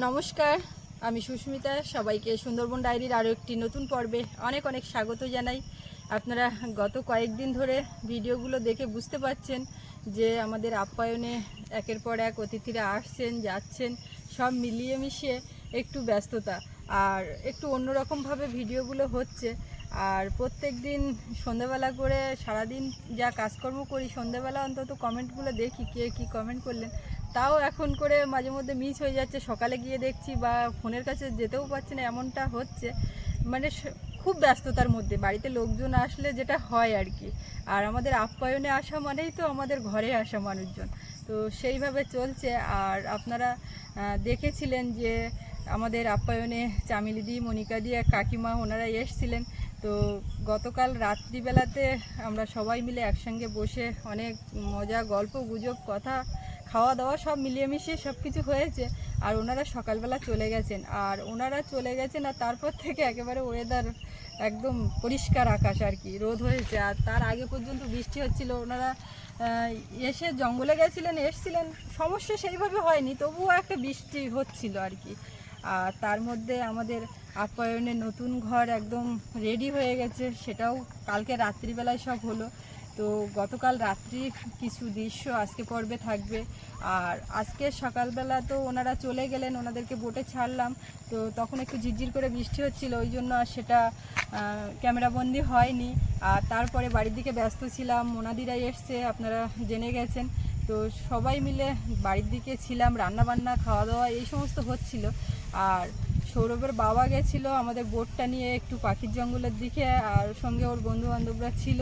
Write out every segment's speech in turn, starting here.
নমস্কার, আমি সুস্মিতা। সবাইকে সুন্দরবন ডায়েরির আরও একটি নতুন পর্বে অনেক অনেক স্বাগত জানাই। আপনারা গত কয়েকদিন ধরে ভিডিওগুলো দেখে বুঝতে পারছেন যে আমাদের আপ্যায়নে একের পর এক অতিথিরা আসছেন, যাচ্ছেন, সব মিলিয়ে মিশিয়ে একটু ব্যস্ততা। আর একটু অন্যরকমভাবে ভিডিওগুলো হচ্ছে। আর প্রত্যেক দিন সন্ধ্যাবেলা করে সারাদিন যা কাজকর্ম করি, সন্ধ্যাবেলা অন্তত কমেন্টগুলো দেখি, কে কী কমেন্ট করলেন। তাও এখন করে মাঝে মধ্যে মিস হয়ে যাচ্ছে। সকালে গিয়ে দেখছি বা ফোনের কাছে যেতেও পারছি না, এমনটা হচ্ছে। মানে খুব ব্যস্ততার মধ্যে। বাড়িতে লোকজন আসলে যেটা হয় আর কি আর আমাদের আপ্যায়নে আসা মানেই তো আমাদের ঘরে আসা মানুষজন। তো সেইভাবে চলছে। আর আপনারা দেখেছিলেন যে আমাদের আপ্যায়নে চামিলিদি মনিকাদি আর কাকিমা ওনারা এসছিলেন। তো গতকাল রাত্রিবেলাতে আমরা সবাই মিলে একসঙ্গে বসে অনেক মজা, গল্প, গুজব, কথা খাওয়া দাওয়া সব মিলিয়ে মিশিয়ে সব কিছু হয়েছে। আর ওনারা সকালবেলা চলে গেছেন। আর ওনারা চলে গেছেন আর তারপর থেকে একেবারে ওয়েদার একদম পরিষ্কার আকাশ আর কি, রোদ হয়েছে। আর তার আগে পর্যন্ত বৃষ্টি হচ্ছিল। ওনারা এসে জঙ্গলে গেছিলেন, এসছিলেন। সমস্যা সেইভাবে হয়নি, তবুও একটা বৃষ্টি হচ্ছিল আর কি। আর তার মধ্যে আমাদের আপ্যায়নের নতুন ঘর একদম রেডি হয়ে গেছে। সেটাও কালকে রাত্রিবেলায় সব হলো। তো গতকাল রাত্রি কিছু দৃশ্য আজকে পর্বে থাকবে। আর আজকে সকালবেলা তো ওনারা চলে গেলেন, ওনাদেরকে বোটে ছাড়লাম। তো তখন একটু ঝিরঝির করে বৃষ্টি হচ্ছিল, ওই জন্য আর সেটা ক্যামেরাবন্দি হয়নি। আর তারপরে বাড়ির দিকে ব্যস্ত ছিলাম মোনাদিরা এসছে, আপনারা জেনে গেছেন। তো সবাই মিলে বাড়ির দিকে ছিলাম রান্না বান্না খাওয়া দাওয়া এই সমস্ত হচ্ছিল। আর সৌরভের বাবা গেছিল আমাদের বোটটা নিয়ে একটু পাখির জঙ্গলের দিকে, আর সঙ্গে ওর বন্ধু বান্ধবরা ছিল।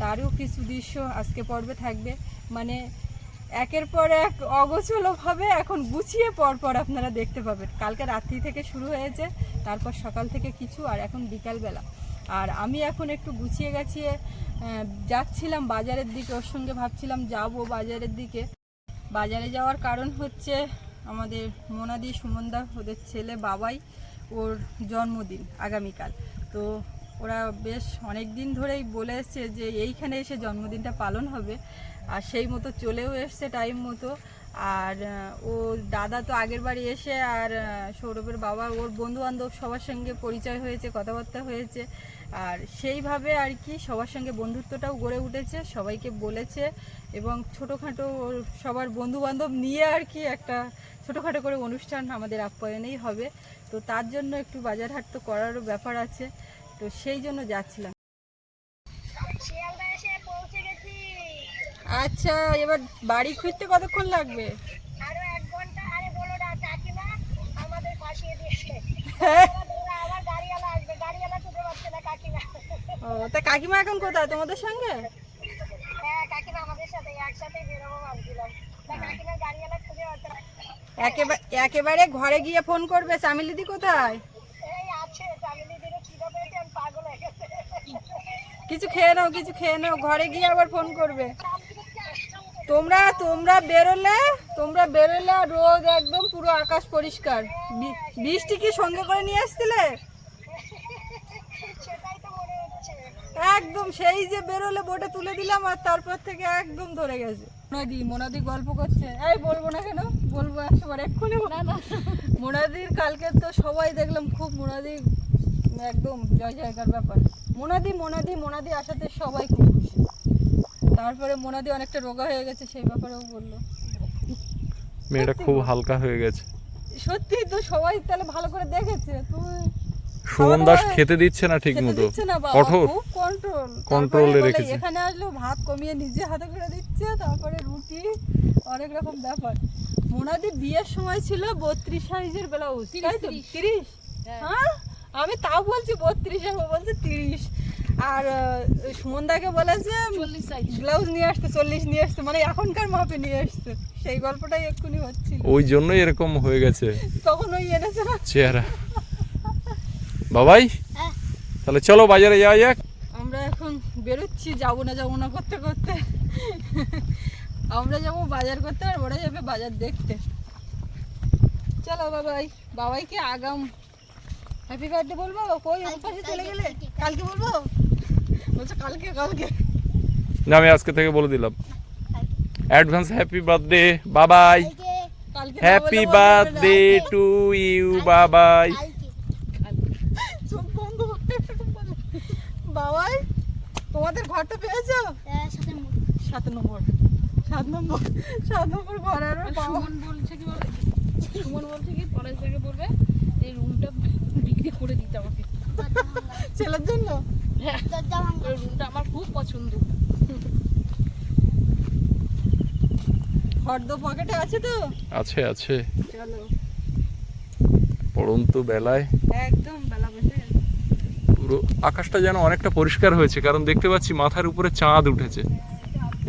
তারও কিছু দৃশ্য আজকে পর্বে থাকবে। মানে একের পর এক অগোছলভাবে এখন গুছিয়ে পর পর আপনারা দেখতে পাবেন। কালকে রাত্রি থেকে শুরু হয়েছে, তারপর সকাল থেকে কিছু আর এখন বিকালবেলা। আর আমি এখন একটু গুছিয়ে গাছিয়ে যাচ্ছিলাম বাজারের দিকে। ওর সঙ্গে ভাবছিলাম যাব বাজারের দিকে। বাজারে যাওয়ার কারণ হচ্ছে আমাদের মোনাদি সুমনদা, ওদের ছেলে বাবাই, ওর জন্মদিন আগামীকাল। তো ওরা বেশ অনেক দিন ধরেই বলে এসছে যে এইখানে এসে জন্মদিনটা পালন হবে। আর সেই মতো চলেও এসছে টাইম মতো। আর ও দাদা তো আগের বাড়ি এসে আর সৌরভের বাবা, ওর বন্ধু বান্ধব সবার সঙ্গে পরিচয় হয়েছে, কথাবার্তা হয়েছে। আর সেইভাবে আর কি সবার সঙ্গে বন্ধুত্বটাও গড়ে উঠেছে, সবাইকে বলেছে এবং ছোটোখাটো সবার বন্ধু বান্ধব নিয়ে আর কি একটা ছোটোখাটো করে অনুষ্ঠান আমাদের আপ্যায়নেই হবে। তো তার জন্য একটু বাজার হাট তো করারও ব্যাপার আছে। তো সেই জন্য যাচ্ছিলাম। আচ্ছা এবার বাড়ি ফিরতে কতক্ষণ লাগবে? ও, তা কাকিমা এখন কোথায়? তোমাদের সঙ্গে? একেবারে ঘরে গিয়ে ফোন করবে? চামিলিদি কোথায়? কিছু খেয়ে নাও, কিছু খেয়ে নাও, ঘরে গিয়ে আবার ফোন করবে। তোমরা তোমরা বেরোলে তোমরা বেরোলে রোদ একদম পুরো আকাশ পরিষ্কার। বৃষ্টি কি সঙ্গে করে নিয়ে আসছিলে? একদম সেই যে বেরোলে বোটে তুলে দিলাম আর তারপর থেকে একদম ধরে গেছে। মোনাদি মোনাদি গল্প করছে। এই বলব না কেন? বলব একবার, এক্ষুনি না না। মোনাদির কালকে তো সবাই দেখলাম, খুব মোনাদি, একদম জয় জয়কার ব্যাপার। মোনাদি মোনাদি মোনাদি আসাতে সবাই খুব খুশি। তারপরে মোনাদি অনেকটা রোগা হয়ে গেছে সেই ব্যাপারেও বলল। মেয়েটা খুব হালকা হয়ে গেছে। সত্যি তো সবাই তাহলে ভালো করে দেখেছে তুই সুমন দাস খেতে দিচ্ছে না ঠিক মতো। কঠোর। কন্ট্রোল। বলে রেখেছে। এখানে আসলেও ভাত কমিয়ে নিজে হাতে করে দিচ্ছে তারপরে রুটি অনেক রকম ব্যাপার। মোনাদি বিয়ের সময় ছিল বত্রিশ সাইজের ব্লাউজ তাই তো? তিরিশ হ্যাঁ? আমি তাও বলছি বত্রিশ ও বলছে তিরিশ। আর সুমনদাকে বলেছে ব্লাউজ নিয়ে আসতে চল্লিশ নিয়ে আসতে মানে এখনকার মাপে নিয়ে আসতে সেই গল্পটাই এক্ষুনি হচ্ছিল ওই জন্যই এরকম হয়ে গেছে। তখন ওই এনেছে না? চেহারা। বাবাই তাহলে চলো বাজারে যাওয়া যাক। আমরা এখন বেরোচ্ছি যাব না যাব না করতে করতে। আমরা যাব বাজার করতে আর ওরা যাবে বাজার দেখতে। চলো বাবাই বাবাইকে আগাম। হ্যাপি বার্থডে বলব? কই ওর পাশে চলে গেলে? কালকে। বলব? বলছে কালকে কালকে। না আমি আজকে থেকে বলে দিলাম। অ্যাডভান্স হ্যাপি বার্থডে বাবাই কালকে। Happy birthday to you Babai Babai তোমাদের ঘরটা পেয়েছ? সাত নম্বর। সাত নম্বর। সাত নম্বর ঘর আর সুমন বলছে কি সুমন বলছে কি পরেশ থেকে বলবে? এই রুমটা বিক্রি করে দিতে আমাকে। ছেলের জন্য? হ্যাঁ রুমটা আমার খুব পছন্দ। ফর্দ পকেটে আছে তো? আছে আছে। চলো। পড়ন্ত বেলায়। একদম বেলা বসে। পুরো আকাশটা যেন অনেকটা পরিষ্কার হয়েছে কারণ দেখতে পাচ্ছি মাথার উপরে চাঁদ উঠেছে।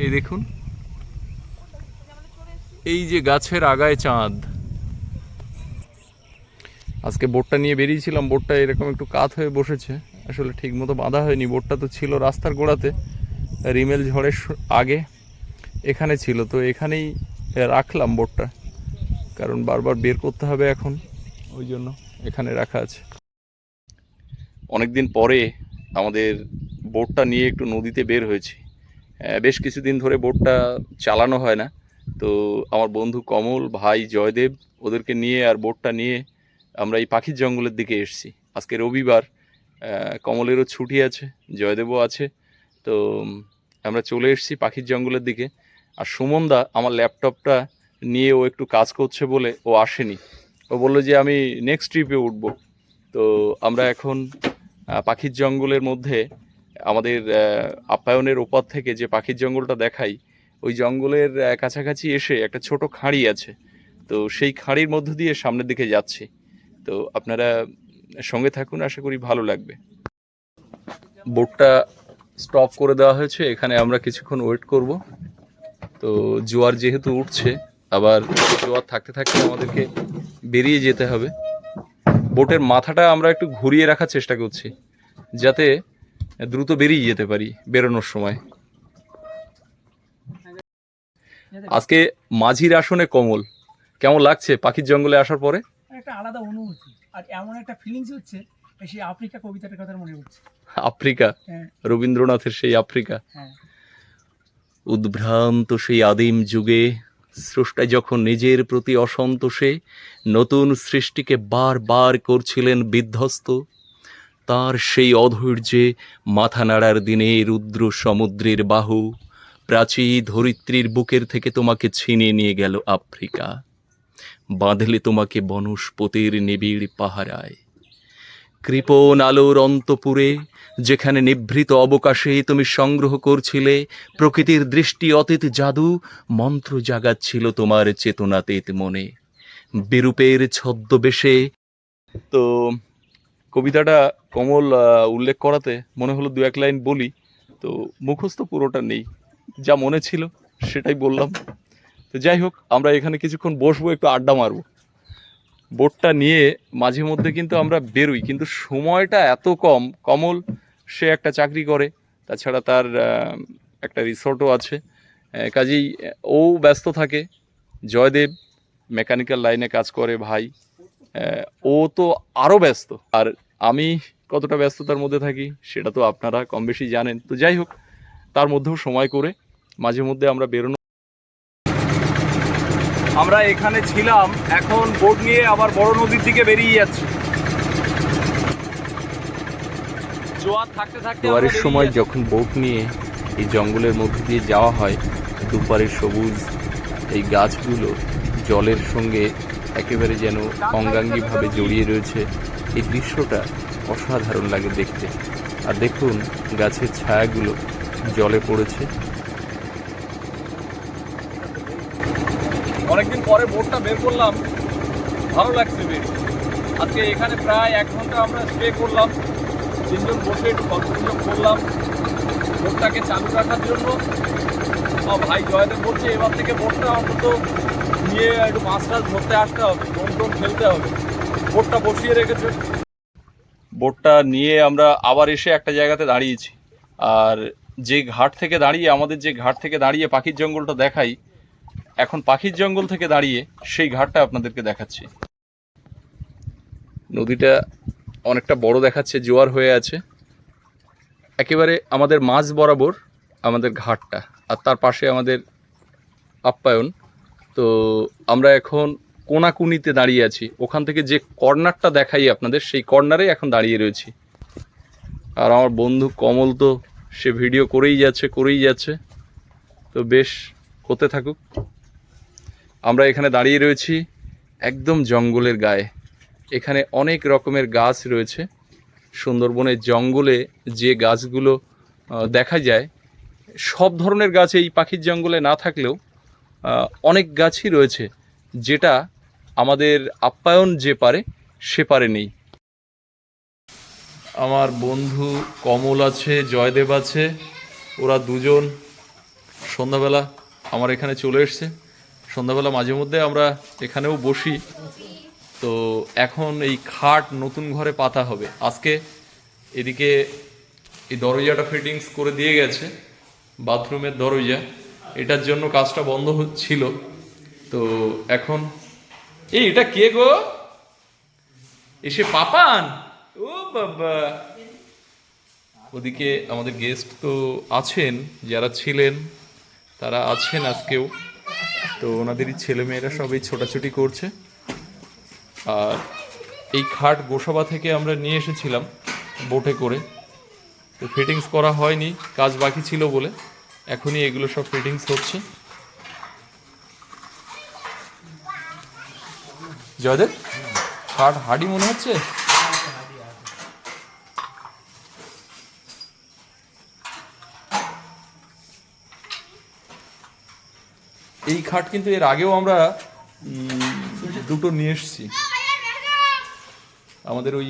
এই দেখুন। এই যে গাছের আগায় চাঁদ। আজকে বোটটা নিয়ে বেরিয়েছিলাম। বোটটা এরকম একটু কাত হয়ে বসেছে। আসলে ঠিক মতো বাঁধা হয়নি। বোটটা তো ছিল রাস্তার গোড়াতে। রিমেল ঝড়ের আগে এখানে ছিল। তো এখানেই রাখলাম বোটটা। কারণ বারবার বের করতে হবে এখন। ওই জন্য এখানে রাখা আছে। অনেকদিন পরে আমাদের বোটটা নিয়ে একটু নদীতে বের হয়েছি। বেশ কিছুদিন ধরে বোটটা চালানো হয় না। তো আমার বন্ধু কমল, ভাই, জয়দেব ওদেরকে নিয়ে আর বোটটা নিয়ে আমরা এই পাখির জঙ্গলের দিকে এসেছি। আজকে রবিবার কমলেরও ছুটি আছে, জয়দেবও আছে। তো আমরা চলে এসেছি পাখির জঙ্গলের দিকে। আর সুমনদা আমার ল্যাপটপটা নিয়ে ও একটু কাজ করছে বলে ও আসেনি। ও বলল যে, আমি নেক্সট ট্রিপে উঠবো। তো, আমরা এখন পাখির জঙ্গলের মধ্যে আমাদের আপ্যায়নের ওপর থেকে যে পাখির জঙ্গলটা দেখাই, ওই জঙ্গলের কাছাকাছি এসে একটা ছোট খাঁড়ি আছে। তো, সেই খাঁড়ির মধ্য দিয়ে সামনের দিকে যাচ্ছি। তো আপনারা সঙ্গে থাকুন, আশা করি ভালো লাগবে। বোটটা স্টপ করে দেওয়া হয়েছে, এখানে আমরা কিছুক্ষণ ওয়েট করব। তো জোয়ার যেহেতু উঠছে, আবার জোয়ার থাকতে থাকতে আমাদেরকে বেরিয়ে যেতে হবে। বোটের মাথাটা আমরা একটু ঘুরিয়ে রাখার চেষ্টা করছি, যাতে দ্রুত বেরিয়ে যেতে পারি বেরোনোর সময়। আজকে মাঝির আসনে কমল। কেমন লাগছে? পাখির জঙ্গলে আসার পরে? একটা আলাদা অনুভূতি। আর এমন একটা ফিলিংস হচ্ছে সেই আফ্রিকা কবিতাটার কথা মনে হচ্ছে আফ্রিকা? হ্যাঁ। রবীন্দ্রনাথের সেই আফ্রিকা? হ্যাঁ। উদ্ভ্রান্ত সেই আদিম যুগে স্রষ্টা যখন নিজের প্রতি অসন্তোষে নতুন সৃষ্টিকে বারবার করছিলেন বিধ্বস্ত তার সেই অধৈর্যে মাথা নাড়ার দিনে রুদ্র সমুদ্রের বাহু প্রাচী ধরিত্রীর বুকের থেকে তোমাকে ছিনিয়ে নিয়ে গেল আফ্রিকা। বাঁধলে তোমাকে বনস্পতির নিবিড় পাহারায়। কৃপণ আলোর অন্তপুরে, যেখানে নিভৃত অবকাশে তুমি সংগ্রহ করছিলে, প্রকৃতির দৃষ্টি অতীত জাদু, মন্ত্র জাগাচ্ছিল তোমার চেতনাতীত মনে। বিরূপের ছদ্মবেশে তো কবিতাটা কমল উল্লেখ করাতে মনে হলো দু এক লাইন বলি। তো মুখস্থ পুরোটা নেই, যা মনে ছিল সেটাই বললাম। তো যাই হোক, আমরা এখানে কিছুক্ষণ বসবো, একটু আড্ডা মারবো। বোটটা নিয়ে মাঝে মধ্যে কিন্তু আমরা বেরোই, কিন্তু সময়টা এত কম। কমল, সে একটা চাকরি করে, তাছাড়া তার একটা রিসোর্টও আছে। কাজেই ও ব্যস্ত থাকে। জয়দেব, মেকানিক্যাল লাইনে কাজ করে, ভাই। ও তো আরও ব্যস্ত। আর আমি কতটা ব্যস্ততার মধ্যে থাকি, সেটা তো আপনারা কম বেশি জানেন। তো যাই হোক, তার মধ্যেও সময় করে মাঝে মধ্যে আমরা বেরোনো আমরা এখানে ছিলাম এখন বোট নিয়ে আবার বড় নদীর দিকে বেরিয়ে যাচ্ছি। জোয়ার থাকতে থাকতে জোয়ারের সময় যখন বোট নিয়ে এই জঙ্গলের মধ্যে দিয়ে যাওয়া হয় দুপারের সবুজ এই গাছগুলো জলের সঙ্গে একেবারে যেন অঙ্গাঙ্গিভাবে জড়িয়ে রয়েছে এই দৃশ্যটা অসাধারণ লাগে দেখতে। আর দেখুন গাছের ছায়াগুলো জলে পড়েছে অনেকদিন পরে বোটটা বের করলাম। ভালো লাগছে বেশ। আজকে এখানে প্রায় এক ঘণ্টা আমরা স্টে করলাম। তিনজন বসে একটু করলাম। বোটটাকে চালু রাখার জন্য। আমার ভাই, জয়দেব বলছে, এবার থেকে বোটটা অন্তত নিয়ে একটু মাছ টাছ ধরতে আসতে হবে। টোন টোন খেলতে হবে। বোটটা বসিয়ে রেখেছে। বোটটা নিয়ে আমরা আবার এসে একটা জায়গাতে দাঁড়িয়েছি। আর যে ঘাট থেকে দাঁড়িয়ে, আমাদের যে ঘাট থেকে দাঁড়িয়ে পাখির জঙ্গলটা দেখাই এখন পাখির জঙ্গল থেকে দাঁড়িয়ে সেই ঘাটটা আপনাদেরকে দেখাচ্ছি। নদীটা অনেকটা বড় দেখাচ্ছে, জোয়ার হয়ে আছে। একেবারে আমাদের মাঝ বরাবর আমাদের ঘাটটা, আর তার পাশে আমাদের আপ্যায়ন। তো আমরা এখন কোনাকুনিতে দাঁড়িয়ে আছি। ওখান থেকে যে কর্নারটা দেখাই আপনাদের, সেই কর্নারে এখন দাঁড়িয়ে রয়েছি। আর আমার বন্ধু কমল তো সে ভিডিও করেই যাচ্ছে করেই যাচ্ছে। তো বেশ, হতে থাকুক। আমরা এখানে দাঁড়িয়ে রয়েছি একদম জঙ্গলের গায়ে। এখানে অনেক রকমের গাছ রয়েছে। সুন্দরবনের জঙ্গলে যে গাছগুলো দেখা যায়, সব ধরনের গাছ এই পাখির জঙ্গলে না থাকলেও অনেক গাছই রয়েছে যেটা আমাদের আপ্যায়ন যে পারে, সে পারে নেই। আমার বন্ধু কমল আছে, জয়দেব আছে, ওরা দুজন সন্ধ্যাবেলা আমার এখানে চলে এসছে। সন্ধ্যাবেলা মাঝে মধ্যে আমরা এখানেও বসি। তো এখন এই খাট নতুন ঘরে পাতা হবে। আজকে এদিকে এই দরজাটা ফিটিংস করে দিয়ে গেছে, বাথরুমের দরজা। এটার জন্য কাজটা বন্ধ হচ্ছিল। তো এখন এই, এটা কে গো? এসে পাপান? ও বাবা। ওদিকে আমাদের গেস্ট তো আছেন, যারা ছিলেন, তারা আছেন আজকেও। তো ওনাদেরই ছেলেমেয়েরা সবাই ছোটাছুটি করছে। আর এই খাট গোসাবা থেকে আমরা নিয়ে এসেছিলাম বোটে করে। তো ফিটিংস করা হয়নি, কাজ বাকি ছিল বলে। এখনই এগুলো সব ফিটিংস হচ্ছে। জয়দেব, খাট হাডি মনে হচ্ছে? এই খাট কিন্তু এর আগেও আমরা দুটো নিয়ে এসছি। আমাদের ওই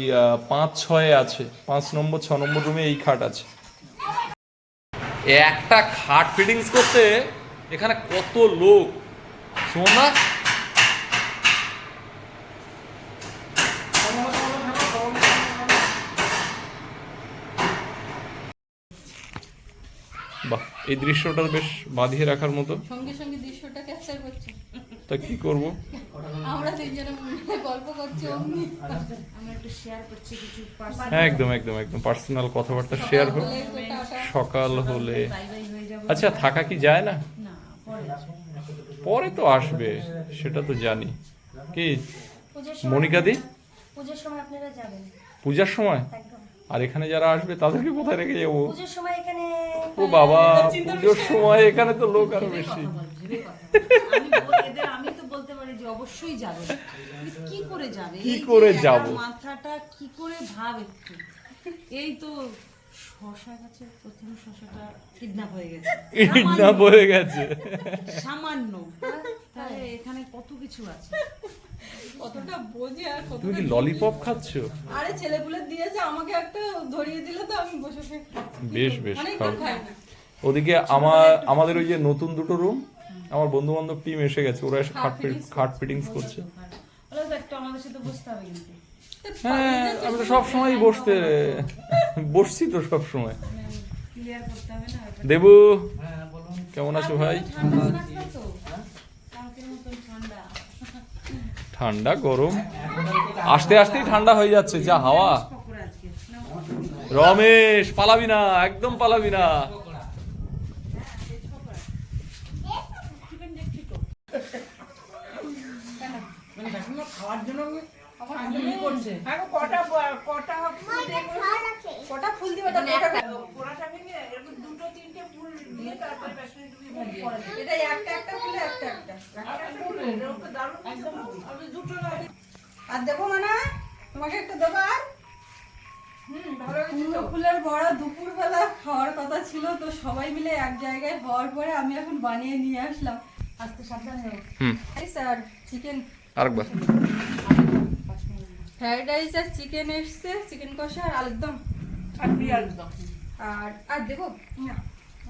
পাঁচ ছয়ে আছে, পাঁচ নম্বর, ছ নম্বর রুমে এই খাট আছে। একটা খাট ফিটিংস করতে এখানে কত লোক। শোন না এই দৃশ্যটা বেশ বাঁধিয়ে রাখার মতো। সঙ্গে সঙ্গে দৃশ্যটা ক্যাপচার করছে। তা কি করব? আমরা তিনজনে গল্প করছি অমনি। আমরা একটু শেয়ার করছি কিছু হ্যাঁ একদম একদম একদম। পার্সোনাল কথাবার্তা শেয়ার হোক। সকাল হলে হয়ে আচ্ছা থাকা কি যায় না? না পরে। তো আসবে সেটা তো জানি। কি? পুজোর সময় মনিকাদি পুজোর সময় আপনারা যাবেন। পূজার সময়? একদম। আর এখানে যারা আসবে তাদেরকে কোথায় রেখে যাব? সময় এখানে ও বাবা পুজোর সময় এখানে তো লোক আরও বেশি। আমি বল- এদের আমি তো বলতে পারি যে অবশ্যই যাবে। কি করে যাবে? কি এই করে যাব? মাথাটা কি করে ভাব একটু? এই তো শশা গাছের প্রথম শশাটা কিডন্যাপ হয়ে গেছে। না বয়ে গেছে। সামান্য। তাহলে এখানে কত কিছু আছে? কতটা বোঝে আর কত তুমি কি ললিপপ খাচ্ছ? আরে ছেলেপুলে দিয়েছে আমাকে একটা ধরিয়ে দিলে তো আমি বসে বসে বেশ বেশ খাও। ওদিকে আমার আমাদের ওই যে নতুন দুটো রুম আমার বন্ধু বান্ধব টিম এসে গেছে ওরা এসে খাট ফিট- খাট ফিটিংস করছে। বলো তো একটু আমাদের সাথে বসতে হবে কিন্তু। হ্যাঁ আমি তো সব সময় বসতে বসছি তো সব সময় ক্লিয়ার করতে হবে না দেবু, কেমন আছো ভাই? ঠান্ডা, গরম। আস্তে আস্তেই ঠান্ডা হয়ে যাচ্ছে, যা হাওয়া। রমেশ, পালাবি না, একদম পালাবি না। কটা ফুল দিবে এটা এটা একটা একটা ফুলে একটা একটা আর দেখো মানে তোমাকে একটা দেবো আর ফুলের বড়া দুপুরবেলা খাওয়ার কথা ছিল তো সবাই মিলে এক জায়গায় হওয়ার পরে আমি এখন বানিয়ে নিয়ে আসলাম আস্তে সাবধানে স্যার চিকেন আরেকবার ফ্রাইড রাইস আর চিকেন এসছে চিকেন কষা আর আলুরদম আর আর দেখো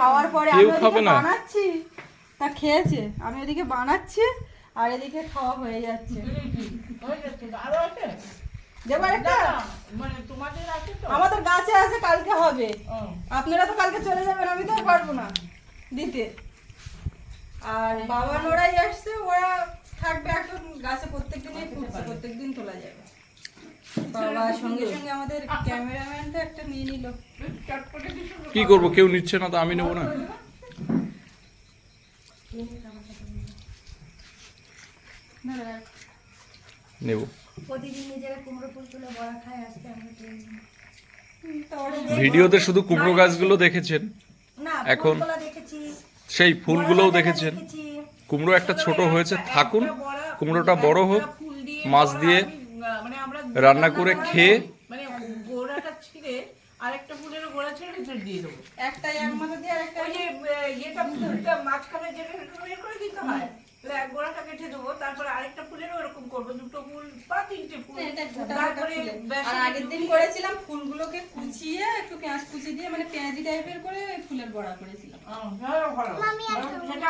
খাওয়ার পরে আমি ওদিকে বানাচ্ছি। তা খেয়েছে। আমি ওদিকে বানাচ্ছি আর এদিকে খাওয়া হয়ে যাচ্ছে। আমাদের গাছে আছে কালকে হবে। আপনারা তো কালকে চলে যাবেন আমি তো পারব না দিতে। আর বাবা ওরাই আসছে ওরা থাকবে এখন গাছে প্রত্যেক দিনই ফুটছে প্রত্যেক দিন তোলা যাবে। বাবা সঙ্গে সঙ্গে আমাদের ক্যামেরাম্যানটা একটা নিয়ে নিল। কি করব? কেউ নিচ্ছে না তো আমি নেব না। নেব। প্রতিদিন নিজেরা কুমড়ো ফুল তুলে বড়া খায় আজকে আমরা ভিডিওতে শুধু কুমড়ো গাছগুলো দেখেছেন? এখন সেই ফুলগুলোও দেখেছেন? কুমড়ো একটা ছোট হয়েছে থাকুন। কুমড়োটা বড় হোক মাছ দিয়ে মানে আমরা রান্না করে খেয়ে মানে গোড়াটা ছিঁড়ে আরেকটা ফুলের গোড়া ছেড়ে ভিতরে দিয়ে দেবো। একটা এক মাথা দিয়ে আর একটা ওই যে ইয়েটা ফুলটা মাঝখানে যেটা বের করে দিতে হয় এক গোড়াটা কেটে দেবো তারপরে আরেকটা ফুলের ওরকম করব দুটো ফুল বা তিনটে ফুল। তারপরে আর আগের দিন করেছিলাম ফুলগুলোকে কুচিয়ে একটু পেঁয়াজ কুচি দিয়ে মানে পেঁয়াজি টাইপের করে ফুলের বড়া করেছিলাম। ভালো। সেটা